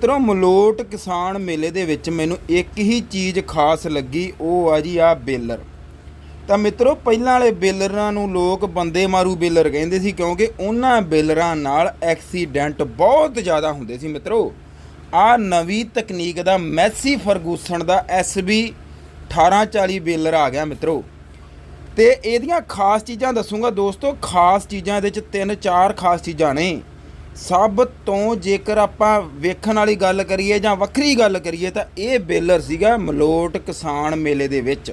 ਮਿੱਤਰੋ, ਮਲੋਟ ਕਿਸਾਨ ਮੇਲੇ ਦੇ ਵਿੱਚ ਮੈਨੂੰ ਇੱਕ ਹੀ ਚੀਜ਼ ਖਾਸ ਲੱਗੀ, ਉਹ ਆ ਜੀ ਆ ਬੇਲਰ। ਤਾਂ ਮਿੱਤਰੋ, ਪਹਿਲਾਂ ਵਾਲੇ ਬੇਲਰਾਂ ਨੂੰ ਲੋਕ ਬੰਦੇ ਮਾਰੂ ਬੇਲਰ ਕਹਿੰਦੇ ਸੀ, ਕਿਉਂਕਿ ਉਹਨਾਂ ਬੇਲਰਾਂ ਨਾਲ ਐਕਸੀਡੈਂਟ ਬਹੁਤ ਜ਼ਿਆਦਾ ਹੁੰਦੇ ਸੀ, ਮਿੱਤਰੋ। ਆ ਨਵੀਂ ਤਕਨੀਕ ਦਾ ਮੈਸੀ ਫਰਗੂਸਨ ਦਾ SB 1840 ਬੇਲਰ ਆ ਗਿਆ, ਮਿੱਤਰੋ। ਤੇ ਇਹਦੀਆਂ ਖਾਸ ਚੀਜ਼ਾਂ ਦੱਸੂਗਾ ਦੋਸਤੋ, ਖਾਸ ਚੀਜ਼ਾਂ ਇਹਦੇ ਚ ਤਿੰਨ ਚਾਰ ਖਾਸ ਚੀਜ਼ਾਂ ਨੇ। ਸਭ ਤੋਂ ਜੇਕਰ ਆਪਾਂ ਵੇਖਣ ਵਾਲੀ ਗੱਲ ਕਰੀਏ ਜਾਂ ਵੱਖਰੀ ਗੱਲ ਕਰੀਏ ਤਾਂ ਇਹ ਬੇਲਰ ਸੀਗਾ ਮਲੋਟ ਕਿਸਾਨ ਮੇਲੇ ਦੇ ਵਿੱਚ।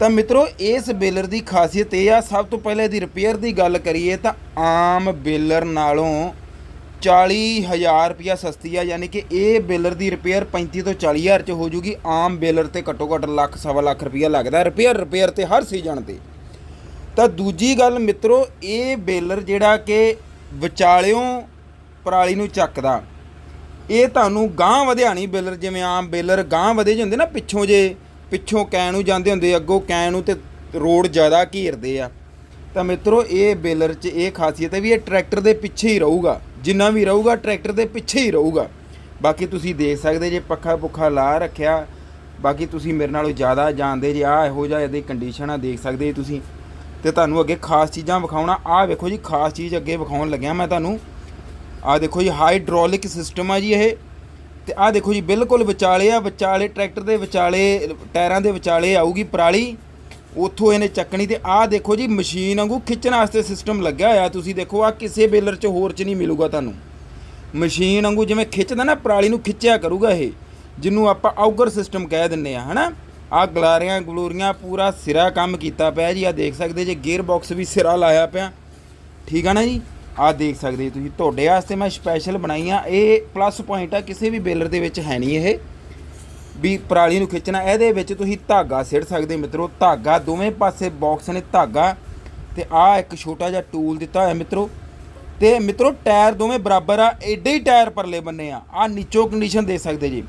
ਤਾਂ ਮਿੱਤਰੋ, ਇਸ ਬੇਲਰ ਦੀ ਖਾਸੀਅਤ ਇਹ ਆ, ਸਭ ਤੋਂ ਪਹਿਲੇ ਇਹਦੀ ਰਿਪੇਅਰ ਦੀ ਗੱਲ ਕਰੀਏ ਤਾਂ ਆਮ ਬੇਲਰ ਨਾਲੋਂ 40000 ਰੁਪਿਆ ਸਸਤੀ ਆ, ਯਾਨੀ ਕਿ ਇਹ ਬੇਲਰ ਦੀ ਰਿਪੇਅਰ 35 ਤੋਂ 40000 ਚ ਹੋ ਜੂਗੀ। ਆਮ ਬੇਲਰ ਤੇ ਘੱਟੋ ਘੱਟ ਲੱਖ, ਸਵਾ ਲੱਖ ਰੁਪਿਆ ਲੱਗਦਾ ਰਿਪੇਅਰ ਰਿਪੇਅਰ ਤੇ ਹਰ ਸੀਜ਼ਨ ਤੇ। ਤਾਂ ਦੂਜੀ ਗੱਲ ਮਿੱਤਰੋ, ਇਹ ਬੇਲਰ ਜਿਹੜਾ ਕਿ ਵਿਚਾਲਿਓਂ ਪਰਾਲੀ ਨੂੰ ਚੱਕਦਾ। ਇਹ ਤੁਹਾਨੂੰ ਗਾਂ ਨਹੀਂ, ਬੇਲਰ, ਜਿਵੇਂ ਆਮ ਬੇਲਰ ਗਾਂ ਵਧੇ ਜਾਂਦੇ ਨਾ, ਪਿੱਛੋਂ ਜੇ, ਪਿੱਛੋਂ ਕੈ ਨੂੰ ਜਾਂਦੇ ਹੁੰਦੇ, ਅੱਗੋਂ ਕੈ ਨੂੰ ਤੇ ਰੋਡ ਜ਼ਿਆਦਾ ਘੇਰਦੇ ਆ। ਤਾਂ ਮਿੱਤਰੋ, ਇਹ ਬੇਲਰ 'ਚ ਇਹ ਖਾਸੀਅਤ ਹੈ ਵੀ ਇਹ ਟਰੈਕਟਰ ਦੇ ਪਿੱਛੇ ਹੀ ਰਹੂਗਾ। ਜਿੰਨਾ ਵੀ ਰਹੂਗਾ, ਟਰੈਕਟਰ ਦੇ ਪਿੱਛੇ ਹੀ ਰਹੂਗਾ। ਬਾਕੀ ਤੁਸੀਂ ਦੇਖ ਸਕਦੇ ਜੇ ਪੱਖਾ ਪੁੱਖਾ ਲਾ ਰੱਖਿਆ, ਬਾਕੀ ਤੁਸੀਂ ਮੇਰੇ ਨਾਲੋਂ ਜ਼ਿਆਦਾ ਜਾਣਦੇ ਜੇ ਆ ਇਹੋ ਜਿਹਾ ਇਹਦੀ ਕੰਡੀਸ਼ਨ ਆ, ਦੇਖ ਸਕਦੇ ਜੀ ਤੁਸੀਂ। ਤੇ ਤੁਹਾਨੂੰ ਅੱਗੇ ਖਾਸ ਚੀਜ਼ਾਂ ਵਿਖਾਉਣਾ। ਆਹ ਵੇਖੋ ਜੀ, ਖਾਸ ਚੀਜ਼ ਅੱਗੇ ਵਿਖਾਉਣ ਲੱਗਿਆ ਮੈਂ ਤੁਹਾਨੂੰ। ਆਹ ਦੇਖੋ ਜੀ ਹਾਈਡ੍ਰੋਲਿਕ ਸਿਸਟਮ ਆ ਜੀ ਇਹ। ਤੇ ਆਹ ਦੇਖੋ ਜੀ, ਬਿਲਕੁਲ ਵਿਚਾਲੇ ਆ, ਵਿਚਾਲੇ ਟਰੈਕਟਰ ਦੇ ਵਿਚਾਲੇ, ਟਾਇਰਾਂ ਦੇ ਵਿਚਾਲੇ ਆਊਗੀ ਪਰਾਲੀ। ਉੱਥੋਂ ਇਹਨੇ ਚੱਕਣੀ ਤੇ ਆਹ ਦੇਖੋ ਜੀ, ਮਸ਼ੀਨ ਵਾਂਗੂ ਖਿੱਚਣ ਵਾਸਤੇ ਸਿਸਟਮ ਲੱਗਿਆ ਹੋਇਆ। ਤੁਸੀਂ ਦੇਖੋ ਆ ਕਿਸੇ ਬੇਲਰ 'ਚ ਹੋਰ 'ਚ ਨਹੀਂ ਮਿਲੂਗਾ ਤੁਹਾਨੂੰ। ਮਸ਼ੀਨ ਵਾਂਗੂ ਜਿਵੇਂ ਖਿੱਚਦਾ ਨਾ, ਪਰਾਲੀ ਨੂੰ ਖਿੱਚਿਆ ਕਰੂਗਾ ਇਹ, ਜਿਹਨੂੰ ਆਪਾਂ ਆਊਗਰ ਸਿਸਟਮ ਕਹਿ ਦਿੰਨੇ ਆ, ਹਨਾ? ਆ ਗਲਾਰੀਆਂ ਗਲੂਰੀਆਂ, ਪੂਰਾ ਸਿਰਾ ਕੰਮ ਕੀਤਾ ਪਿਆ ਜੀ। ਆ ਦੇਖ ਸਕਦੇ ਜੇ ਗੇਅਰ ਬਾਕਸ ਵੀ ਸਿਰਾ ਲਾਇਆ ਪਿਆ। ਠੀਕ ਆ ਨਾ ਜੀ? ਆ ਦੇਖ ਸਕਦੇ ਜੀ ਤੁਸੀਂ। ਤੁਹਾਡੇ ਵਾਸਤੇ ਮੈਂ ਸਪੈਸ਼ਲ ਬਣਾਈ ਆ। ਇਹ ਪਲੱਸ ਪੁਆਇੰਟ ਆ, ਕਿਸੇ ਵੀ ਬੇਲਰ ਦੇ ਵਿੱਚ ਹੈ ਨਹੀਂ ਇਹ। ਵੀ ਪਰਾਲੀ ਨੂੰ ਖਿੱਚਣਾ, ਇਹਦੇ ਵਿੱਚ ਤੁਸੀਂ ਧਾਗਾ ਸਿੱਟ ਸਕਦੇ ਮਿੱਤਰੋ। ਧਾਗਾ, ਦੋਵੇਂ ਪਾਸੇ ਬਾਕਸ ਨੇ ਧਾਗਾ। ਤੇ ਆ ਇੱਕ ਛੋਟਾ ਜਿਹਾ ਟੂਲ ਦਿੱਤਾ ਹੋਇਆ ਮਿੱਤਰੋ। ਤੇ ਮਿੱਤਰੋ, ਟਾਇਰ ਦੋਵੇਂ ਬਰਾਬਰ ਆ। ਐਡੇ ਹੀ ਟਾਇਰ ਪਰਲੇ ਬੰਨੇ ਆ। ਆ ਨੀਚੋ ਕੰਡੀਸ਼ਨ ਦੇ ਸਕਦੇ ਜੀ।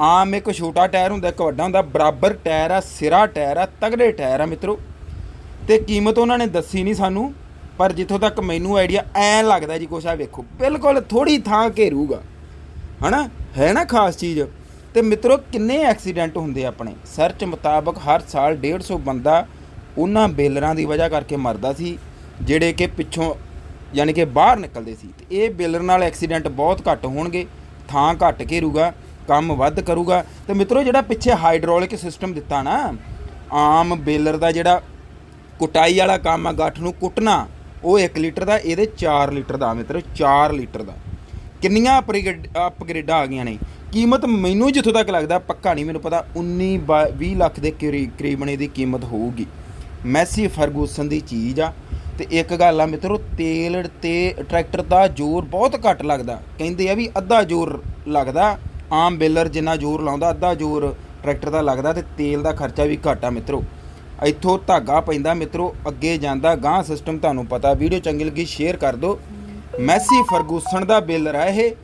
ਆਮ ਇੱਕ ਛੋਟਾ ਟਾਇਰ ਹੁੰਦਾ, ਇੱਕ ਵੱਡਾ ਹੁੰਦਾ, ਬਰਾਬਰ ਟਾਇਰ ਆ, ਸਿਰਾ ਟਾਇਰ ਆ, ਤਗੜੇ ਟਾਇਰ ਆ ਮਿੱਤਰੋ। ਤੇ ਕੀਮਤ ਉਹਨਾਂ ਨੇ ਦੱਸੀ ਨਹੀਂ ਸਾਨੂੰ, ਪਰ ਜਿੱਥੋਂ ਤੱਕ ਮੈਨੂੰ ਆਈਡੀਆ ਐ ਲੱਗਦਾ ਜੀ, ਕੁਛ ਆ ਵੇਖੋ, ਬਿਲਕੁਲ ਥੋੜੀ ਥਾਂ ਘੇਰੂਗਾ। ਹਨਾ? ਹੈ ਨਾ ਖਾਸ ਚੀਜ਼? ਤੇ ਮਿੱਤਰੋ, ਕਿੰਨੇ ਐਕਸੀਡੈਂਟ ਹੁੰਦੇ ਆਪਣੇ? ਸਰਚ ਮੁਤਾਬਕ ਹਰ ਸਾਲ 150 ਬੰਦਾ ਉਹਨਾਂ ਬੇਲਰਾਂ ਦੀ ਵਜ੍ਹਾ ਕਰਕੇ ਮਰਦਾ ਸੀ, ਜਿਹੜੇ ਕਿ ਪਿੱਛੋਂ ਯਾਨੀ ਕਿ ਬਾਹਰ ਨਿਕਲਦੇ ਸੀ। ਤੇ ਇਹ ਬੇਲਰ ਨਾਲ ਐਕਸੀਡੈਂਟ ਬਹੁਤ ਘੱਟ ਹੋਣਗੇ, ਥਾਂ ਘੱਟ ਘੇਰੂਗਾ। ਕੰਮ ਵੱਧ ਕਰੂਗਾ। ਤੇ ਮਿੱਤਰੋ, ਜਿਹੜਾ ਪਿੱਛੇ ਹਾਈਡ੍ਰੋਲਿਕ ਸਿਸਟਮ ਦਿੱਤਾ ਨਾ, ਆਮ ਬੇਲਰ ਦਾ ਜਿਹੜਾ ਕੁਟਾਈ ਵਾਲਾ ਕੰਮ ਆ, ਗੱਠ ਨੂੰ ਕੁੱਟਣਾ, ਉਹ 1 ਲੀਟਰ ਦਾ, ਇਹਦੇ 4 ਲੀਟਰ ਦਾ ਮਿੱਤਰੋ 4 ਲੀਟਰ ਦਾ। ਕਿੰਨੀਆਂ ਅਪਗ੍ਰੇਡ ਅਪਗ੍ਰੇਡਾਂ ਆ ਗਈਆਂ ਨੇ। ਕੀਮਤ ਮੈਨੂੰ ਜਿੱਥੋਂ ਤੱਕ ਲੱਗਦਾ, ਪੱਕਾ ਨਹੀਂ ਮੈਨੂੰ ਪਤਾ 19 20 ਲੱਖ ਦੇ ਕਰੀ- ਕਰੀਬਨ ਇਹਦੀ ਕੀਮਤ ਹੋਊਗੀ। ਮੈਸੀ ਫਰਗੂਸਨ ਦੀ ਚੀਜ਼ ਆ। ਤੇ ਇੱਕ ਗੱਲ ਆ ਮਿੱਤਰੋ, ਤੇਲ ਤੇ ਟਰੈਕਟਰ ਦਾ ਜ਼ੋਰ ਬਹੁਤ ਘੱਟ ਲੱਗਦਾ। ਕਹਿੰਦੇ ਆ ਵੀ ਅੱਧਾ ਜ਼ੋਰ ਲੱਗਦਾ। ਆਮ ਬੇਲਰ ਜਿੰਨਾ ਜ਼ੋਰ ਲਾਉਂਦਾ, ਅੱਧਾ ਜ਼ੋਰ ਟਰੈਕਟਰ ਦਾ ਲੱਗਦਾ ਤੇ ਤੇਲ ਦਾ ਖਰਚਾ ਵੀ ਘੱਟ ਆ ਮਿੱਤਰੋ। ਇੱਥੋਂ ਧਾਗਾ ਪੈਂਦਾ ਮਿੱਤਰੋ, ਅੱਗੇ ਜਾਂਦਾ ਗਾਂ ਸਿਸਟਮ ਤੁਹਾਨੂੰ ਪਤਾ। ਵੀਡੀਓ ਚੰਗੀ ਲੱਗੀ ਸ਼ੇਅਰ ਕਰ ਦਿਓ। ਮੈਸੀ ਫਰਗੂਸਨ ਦਾ ਬੇਲਰ ਆ ਇਹ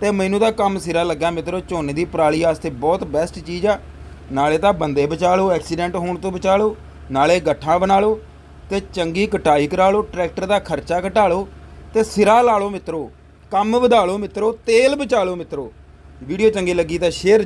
ਤੇ ਮੈਨੂੰ ਤਾਂ ਕੰਮ ਸਿਰਾ ਲੱਗਾ ਮਿੱਤਰੋ, ਝੋਨੇ ਦੀ ਪਰਾਲੀ ਵਾਸਤੇ ਬਹੁਤ ਬੈਸਟ ਚੀਜ਼ ਆ। ਨਾਲੇ ਤਾਂ ਬੰਦੇ ਬਚਾ ਲਓ ਐਕਸੀਡੈਂਟ ਹੋਣ ਤੋਂ ਬਚਾ ਲਓ, ਨਾਲੇ ਗੱਠਾਂ ਬਣਾ ਲਓ ਤੇ ਚੰਗੀ ਕਟਾਈ ਕਰਾ ਲਓ, ਟਰੈਕਟਰ ਦਾ ਖਰਚਾ ਘਟਾ ਲਓ ਤੇ ਸਿਰਾ ਲਾ ਲਓ ਮਿੱਤਰੋ, ਕੰਮ ਵਧਾ ਲਓ ਮਿੱਤਰੋ, ਤੇਲ ਬਚਾ ਲਓ ਮਿੱਤਰੋ। ਵੀਡੀਓ ਚੰਗੀ ਲੱਗੀ ਤਾਂ ਸ਼ੇਅਰ